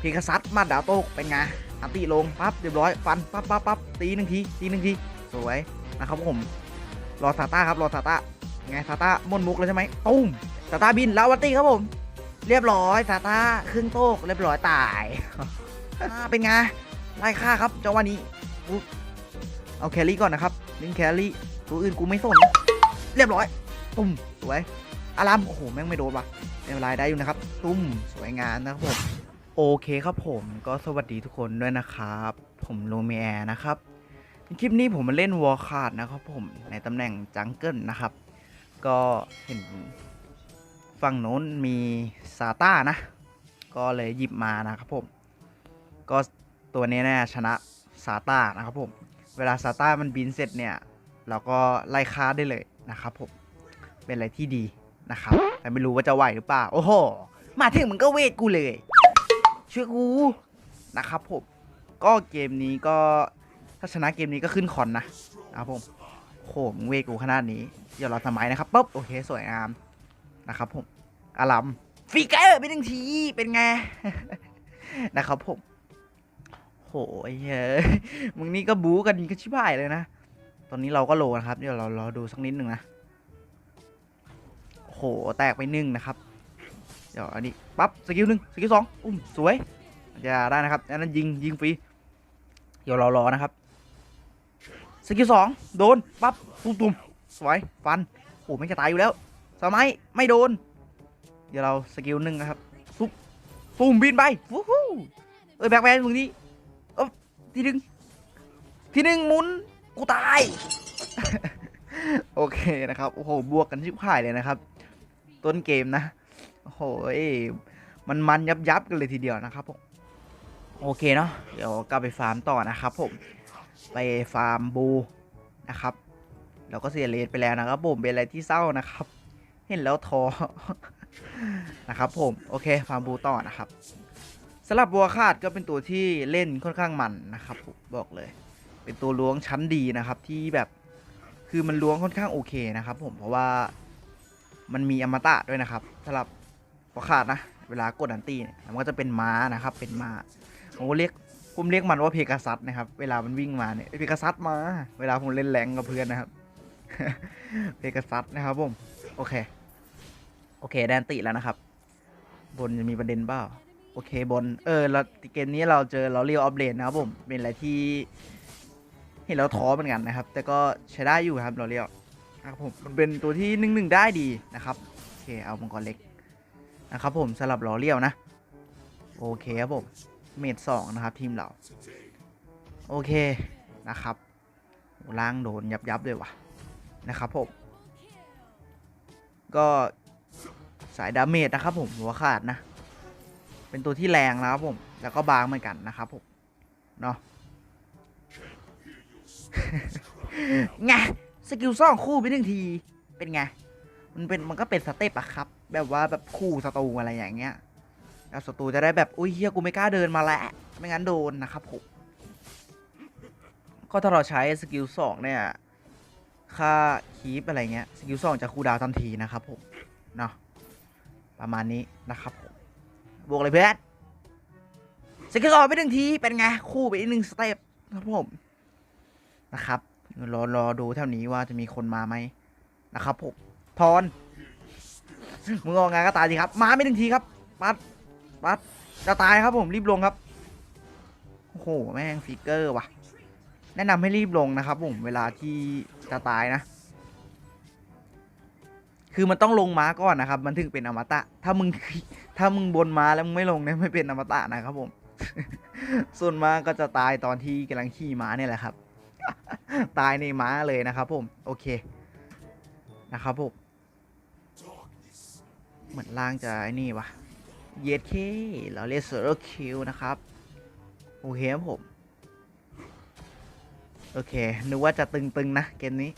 เพกาซัสมาดาวโตกเป็นไงอันติลงปั๊บเรียบร้อยฟันปั๊บปั๊บปั๊บตีหนึ่งทีตีหนึ่งทีสวยนะครับผมรอซาต้าครับรอซาต้าไงซาต้ามนมุกแล้วใช่ไหมตุ้มซาต้าบินแล้ววัตตี้ครับผม เรียบร้อยซาต้าครึ่งโต๊กเรียบร้อยตายเป็นไงไล่ฆ่าครับจังหวะนี้เอาแครี่ก่อนนะครับลิงแครี่ตัวอื่นกูไม่สนเรียบร้อย ตุ้มสวยอารามโอ้โหแม่งไม่โดนว่ะไม่เป็นไรได้อยู่นะครับ ตุ้มสวยงามนะครับผม โอเคครับผมก็สวัสดีทุกคนด้วยนะครับ ผมโลเมียนะครับ คลิปนี้ผมมาเล่นวอร์คาร์ดนะครับผมในตำแหน่งจังเกิลนะครับ ก็เห็นฝั่งโน้นมีซาต้านะ ก็เลยหยิบมานะครับผม ก็ตัวนี้เนี่ยชนะซาต้านะครับผม เวลาซาต้ามันบินเสร็จเนี่ย เราก็ไล่ฆ่าได้เลยนะครับผม เป็นอะไรที่ดีนะครับ แต่ไม่รู้ว่าจะไหวหรือเปล่า โอ้โห มาถึงมึงก็เวทกูเลย ช่วยกูนะครับผมก็เกมนี้ก็ถ้าชนะเกมนี้ก็ขึ้นคอนนะนะครับผมโหมเวกูขนาดนี้เดี๋ยวเราสมัยนะครับปุ๊บโอเคสวยงามนะครับผมอารัมฟิกเกอร์ไปหนึ่งทีเป็นไงนะครับผมโหยเฮ้ยมึงนี่ก็บู๊กันก็ชิบหายเลยนะ ตอนนี้เราก็โลนะครับ เดี๋ยวเรารอดูสักนิดหนึ่งนะโหแตกไปหนึ่งนะครับ เดี๋ยวอันนี้ปั๊บสกิลหนึ่งสกิลสองอุ้มสวยจะได้นะครับอันนั้นยิงยิงฟรีเดี๋ยวเรารอนะครับสกิลสองโดนปั๊บตุ้มตุ้มสวยฟันโอ้ไม่จะตายอยู่แล้วสมัยไม่โดน เดี๋ยวเราสกิลหนึ่งนะครับปุ๊บตุ้มบินไปวู้ฮู้เอ้ยแบกแมนมึงนี่เอ้าทีหนึ่งทีหนึ่งหมุนกูตายโอเคนะครับโอ้โหบวกกันชิบหายเลยนะครับ ต้นเกมนะ โอ้โหยมันมันยับยับกันเลยทีเดียวนะครับผมโอเคเนาะเดี๋ยวกลับไปฟาร์มต่อนะครับผมไปฟาร์มบูนะครับแล้วก็เสียเลสไปแล้วนะครับผมเป็นอะไรที่เศร้านะครับ เห็นแล้วท้อนะครับผมโอเคฟาร์มบูต่อนะครับสำหรับบัวคาดก็เป็นตัวที่เล่นค่อนข้างมันนะครับผมบอกเลย เป็นตัวล้วงชั้นดีนะครับที่แบบคือมันล้วงค่อนข้างโอเคนะครับ ผมเพราะว่ามันมีอมตะด้วยนะครับสำหรับ ปอขาดนะ เวลากดอันตีเนี่ยมันก็จะเป็นม้านะครับ เป็นม้าผมเรียกผมเรียกมันว่าเพกาซัสนะครับ เวลามันวิ่งมาเนี่ยเพกาซัสมา เวลาผมเล่นแรงกับเพื่อนนะครับ เพกาซัสนะครับผม โอเค โอเคแดนติแล้วนะครับ บนจะมีประเด็นเปล่า โอเคบน เออเราเกมนี้เราเจอเราเรียกออฟเลนนะครับผม เป็นอะไรที่เห็นแล้วท้อเหมือนกันนะครับ แต่ก็ใช้ได้อยู่ครับเราเรียกครับผม มันเป็นตัวที่หนึ่งหนึ่งได้ดีนะครับ โอเค เอามังกรเล็ก นะครับผมสลับล้อเลี้ยวนะ โอเคครับผมเมดสองนะครับทีมเรา โอเคนะครับล่างโดนยับยับเลยว่ะนะครับผมก็สายดาเมจนะครับผมหัวขาดนะ เป็นตัวที่แรงนะครับผมแล้วก็บางเหมือนกันนะครับผมเนาะไงสกิลซ่องคู่ไปหนึ่งทีเป็นไง มันเป็นมันก็เป็นสเต็ปอะครับ แบบว่าแบบคู่ศัตรูอะไรอย่างเงี้ยแล้วศัตรูจะได้แบบอุ้ยเฮียกูไม่กล้าเดินมาแล้วไม่งั้นโดนนะครับผมก็ถ้าเราใช้สกิลสองเนี่ยค่าคีปอะไรเงี้ยสกิลสองจะคูลดาวทันทีนะครับผมเนาะประมาณนี้นะครับผมบวกเลยเพื่อนสกิลสองไปหนึ่งทีเป็นไงคู่ไปอีกหนึ่งสเต็ปครับผมนะครับรอรอดูแถวนี้ว่าจะมีคนมาไหมนะครับผมทอน มึงออกงานก็ตายสิครับ มาไม่ถึงทีครับ ปัด ปัด จะตายครับผมรีบลงครับ โอ้โห แม่งฟิกเกอร์ว่ะ แนะนำให้รีบลงนะครับผม เวลาที่จะตายนะ คือมันต้องลงม้าก่อนนะครับ มันถึงเป็นอมตะ ถ้ามึง ถ้ามึงบนม้าแล้วมึงไม่ลงเนี่ยไม่เป็นอมตะนะครับผม ส่วนม้าก็จะตายตอนที่กำลังขี่ม้าเนี่ยแหละครับ ตายในม้าเลยนะครับผม โอเค นะครับผม เหมือนล่างจะไอ้นี่วะเยดเคเราเรียกเซอร์คิวนะครับ โอเคครับผม โอเค นึกว่าจะตึงๆนะ เกมนี้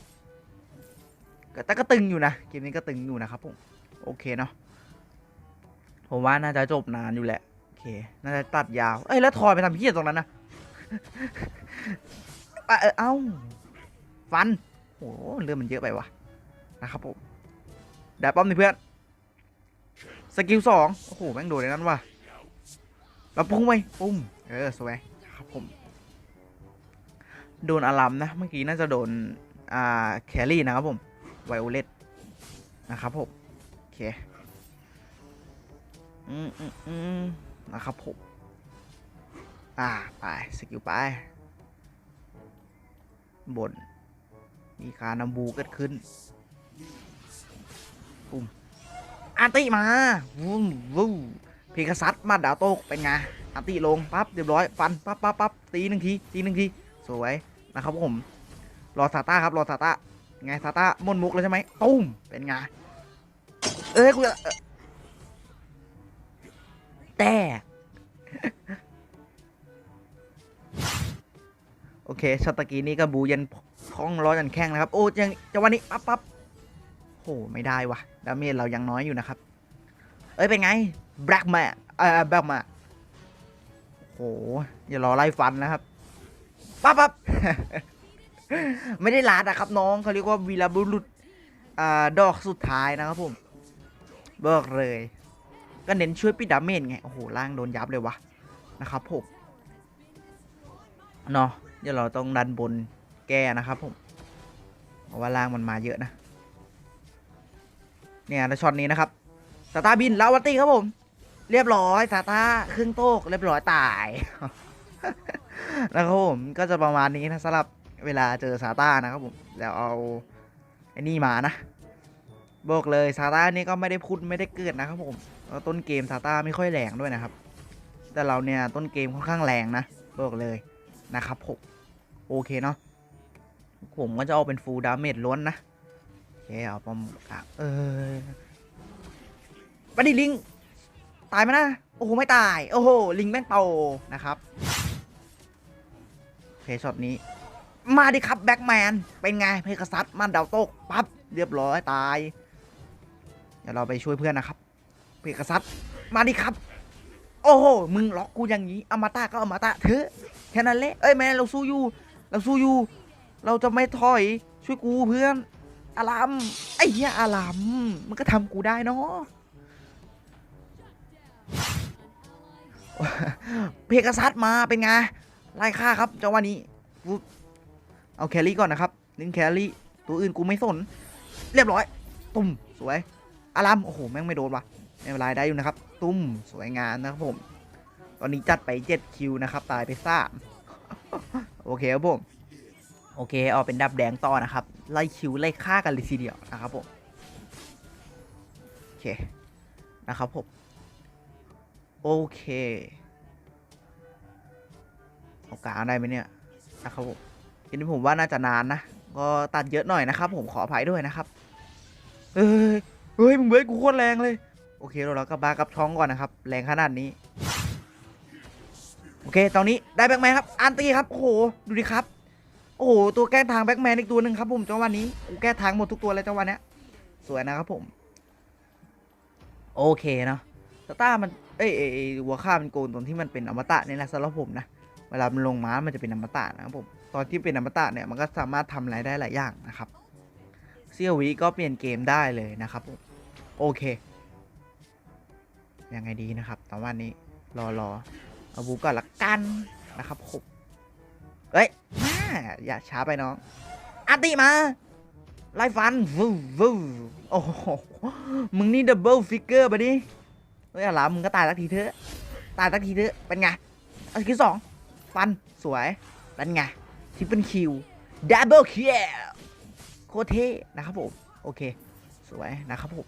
ก็แต่ก็ตึงอยู่นะ เกมนี้ก็ตึงอยู่นะครับผม โอเคเนาะ ผมว่าน่าจะจบนานอยู่แหละ โอเค น่าจะตัดยาว เอ้ย แล้วทอยไปทำเพี้ยตรงนั้นนะอะเออเอ้า ฟัน โอ้เรื่องมันเยอะไปวะนะครับผมได้ป้อมนี่เพื่อน สกิลสองโอ้โห แม่งโดนในนั้นว่ะแล้วพุ่งไปปุ้ม เออสวยครับผม โดนอารัมนะ เมื่อกี้น่าจะโดน อ่า แครี่นะครับผม ไวโอเลตนะครับผม โอเค อืมอืมอืมนะครับผม อ่า ไป สกิลไป บน มีการนำบูเกิดขึ้นปุ่ม อันติมาวุ้มวู้เพกซัสมาดาวโตกเป็นไงอันติลงปั๊บเรียบร้อยฟันปั๊บปั๊บปั๊บตีหนึ่งทีตีหนึ่งทีสวยนะครับผมรอซาต้าครับรอซาต้าไงซาต้ามนมุกแล้วใช่ไหมตุ้มเป็นไงเอ้ยกูจะแต่โอเคช็อตตะกี้นี่ก็บูยันคล้องร้อยันแข้งนะครับ โอ้ยังจังหวะนี้ปั๊บปั๊บ โหไม่ได้วะดาเมจเรายังน้อยอยู่นะครับ เอ้ย เป็นไงแบล็กแมนเอ่อแบล็กมาโหอย่ารอไล่ฟันนะครับปั๊บปั๊บไม่ได้ลาดอะครับน้องเขาเรียกว่าวีรบุรุษอ่าดอกสุดท้ายนะครับผมบอกเลย ก็เน้นช่วยปิดดาเมจไง โอ้โหล่างโดนยับเลยวะนะครับผมเนาะเดี๋ยวเราต้องดันบนแก้นะครับผมเพราะว่าล่างมันมาเยอะนะ เนี่ยแล้วช็อตนี้นะครับสตาร์บินลาวาตี้ครับผม เรียบร้อยซาตาครึ่งโต๊กเรียบร้อยตายนะครับผมก็จะประมาณนี้นะสำหรับเวลาเจอซาต้านะครับผมแล้วเอาไอ้นี่มานะบอกเลยซาต้านี่ก็ไม่ได้พูดไม่ได้เกิดนะครับผมต้นเกมซาต้าไม่ค่อยแรงด้วยนะครับ แต่เราเนี่ยต้นเกมค่อนข้างแรงนะบอกเลยนะครับผมโอเคเนาะผมก็จะเอาเป็นฟูลดาเมจล้วนนะ เคเอาปอมกลางเออบัดดี้ลิง ตายไหมนะ โอ้โห ไม่ตาย โอ้โห ลิงแม่งโตนะครับเคช็อตนี้ มาดิครับแบ็กแมน เป็นไง เพกซัสมันดาวโตกปั๊บ เรียบร้อยตาย เดี๋ยวเราไปช่วยเพื่อนนะครับ เพกซัสมาดิครับ โอ้โห มึงล็อกกูอย่างนี้อมาตะก็อมาตะเถอะแค่นั้นแหละ เอ้ยแม่เราสู้อยู่ เราสู้อยู่ เราจะไม่ถอย ช่วยกูเพื่อน อารามไอ้เหี้ยอารามมันก็ทำกูได้เนาะเพกซัสมาเป็นไงไล่ฆ่าครับจังหวะนี้เอาแครี่ก่อนนะครับนินแครี่ตัวอื่นกูไม่สน เรียบร้อย ตุ้มสวย อารามโอ้โหแม่งไม่โดนวะไม่เป็นไรได้อยู่นะครับ ตุ้มสวยงามนะครับผม ตอนนี้จัดไป7คิวนะครับ ตายไปสามโอเคครับผม โอเค เอาเป็นดับแดงต่อนะครับ ไล่คิวไล่ฆ่ากันเลยทีเดียวนะครับผม โอเค นะครับผม โอเคเอากลางได้ไหมเนี่ยนะครับผมทีนี้ผมว่าน่าจะนานนะ ก็ตัดเยอะหน่อยนะครับ ผมขออภัยด้วยนะครับ เฮ้ย เฮ้ย มึงเบ้ยกูโคตรแรงเลย โอเคเราเราก็บากับท้องก่อนนะครับ แรงขนาดนี้ โอเค ตอนนี้ได้แบ็กแมนครับ อันตีครับ โอ้โห ดูดิครับ อ้โหตัวแก้ทางแบ็กแมนอีกตัวหนึ่งครับผมจังหวะนี้กูแก้ทางหมดทุกตัวเลยจังหวะเนี้ยสวยนะครับผม โอเคเนาะสต้ามันเอ้ยเอเอหัวข้ามันโกนตรงที่มันเป็นอมตะนี่แหละสำหรับผมนะเวลามันลงม้ามันจะเป็นอมตะนะครับผมตอนที่เป็นอมตะเนี่ยมันก็สามารถทำอะไรได้หลายอย่างนะครับเซียววิก็เปลี่ยนเกมได้เลยนะครับผมโอเคยังไงดีนะครับตอนวันนี้รอรอเอาบูก่อนละกันนะครับผมเฮ้ย อย่าช้าไปน้องอาติมา ไล่ฟันวูวูโอ้โหมึงนี่ดับเบิลฟิกเกอร์ไปดิเฮ้ยอะไรมึงก็ตายสักทีเถอะ ตายสักทีเถอะ เป็นไงเอาสกิลสองฟัน สวย เป็นไงทิปเปิลคิวดับเบิลคิวโคเท่นะครับผม โอเค สวยนะครับผม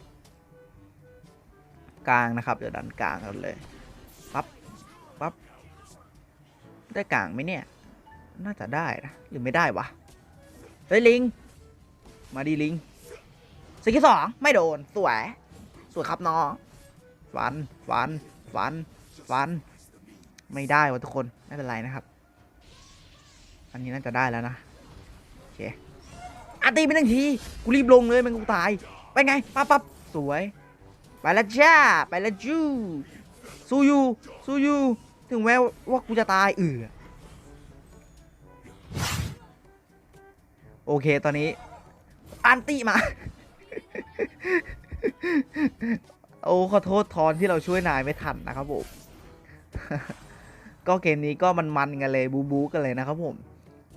กลางนะครับ เดี๋ยวดันกลางกันเลย ปั๊บ ปั๊บ ได้กลางไหมเนี่ย น่าจะได้นะหรือไม่ได้วะ เฮ้ย ลิง มาดีลิงสกิลสองไม่โดน สวย สวยครับน้องฟัน ฟัน ฟัน ฟัน ไม่ได้วะทุกคน ไม่เป็นไรนะครับ อันนี้น่าจะได้แล้วนะ โอเคอาตีไปหนึ่งที กูรีบลงเลยมันกูตาย ไปไง ปั๊บปั๊บสวย ไปแล้วจ้า ไปแล้วจูสู้อยูสู้อยูถึงแม้ว่ากูจะตายเออ โอเคตอนนี้ อันติมา โอ้ขอโทษทอนที่เราช่วยนายไม่ทันนะครับผม ก็เกมนี้ก็มันมันๆกันเลยบูบูกันเลยนะครับผม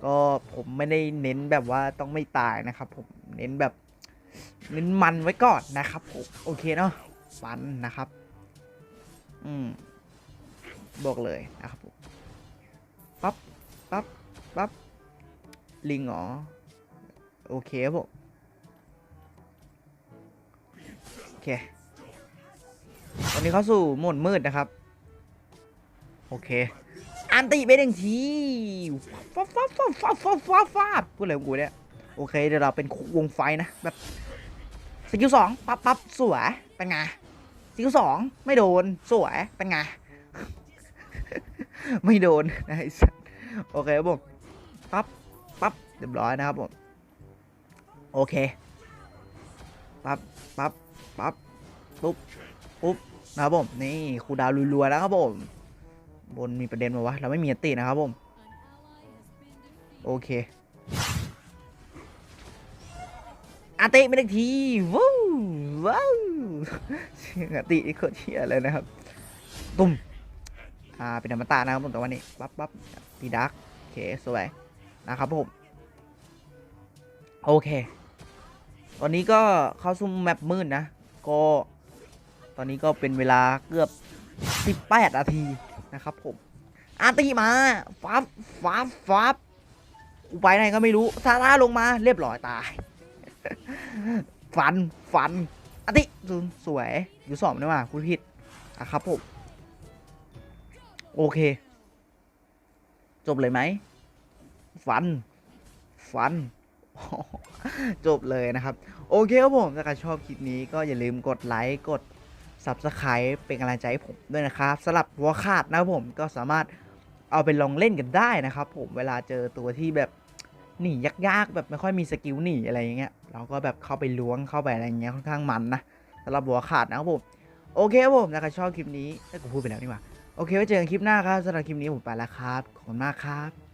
ก็ผมไม่ได้เน้นแบบว่าต้องไม่ตายนะครับผมเน้นแบบเน้นมันไว้ก่อนนะครับผมโอเคเนาะฟันนะครับ อืมบอกเลยนะครับผมปั๊บปั๊บปั๊บลิงหรอ โอเคครับผมโอเคตอนนี้เข้าสู่โหมดมืดนะครับ โอเค อันติไปหนึ่งทีฟ้าฟ้าฟ้าฟ้าฟ้าฟ้าฟ้าพูดอะไรของกูเนี่ยโอเคเดี๋ยวเราเป็นวงไฟนะแบบสกิลสองปั๊บปั๊บสวยเป็นไงสกิลสองไม่โดนสวยเป็นไงไม่โดนนะไอ้สัสโอเคครับผมปั๊บปั๊บเรียบร้อยนะครับผม โอเค ปั๊บ ปั๊บ ปั๊บ ปุ๊บ ปุ๊บ นะครับผม นี่ครูดาวรัวๆนะครับผม บนมีประเด็นมาวะ เราไม่มีอันตินะครับผม โอเคอันติไม่ได้ทีว้าวว้าวเสียงอันตินี่โคตรเที่ยเลยนะครับ ตุ่มอ่า เป็นธรรมตานะครับผมแต่วันนี้ปั๊บปั๊บตีดักโอเค สวย นะครับผม โอเค ตอนนี้ก็เข้าสู่แมปมืดนะ ก็ตอนนี้ก็เป็นเวลาเกือบ 18นาทีนะครับผมอาร์ตีมาฟับฟับฟับกูไปไหนก็ไม่รู้ซาร่าลงมาเรียบร้อยตายฟันฟันอาร์ติสวยอยู่สองนี่ว่าคุณผิดอะครับผม โอเค จบเลยไหมฟันฟัน จบเลยนะครับ โอเคครับผมถ้าใครชอบคลิปนี้ก็อย่าลืมกดไลค์กด Subscribe เป็นกำลังใจให้ผมด้วยนะครับสำหรับวัวขาดนะครับผมก็สามารถเอาไปลองเล่นกันได้นะครับ ผมเวลาเจอตัวที่แบบหนียากๆ แบบไม่ค่อยมีสกิลหนีอะไรอย่างเงี้ยเราก็แบบเข้าไปล้วงเข้าไปอะไรอย่างเงี้ยค่อนข้างมันนะสำหรับวัวขาดนะครับผมโอเคครับผมถ้าใครชอบคลิปนี้ถ้ากูพูดไปแล้วนี่หว่าโอเคไว้เจอกันคลิปหน้าครับสำหรับคลิปนี้ผมไปแล้วครับขอบคุณมากครับ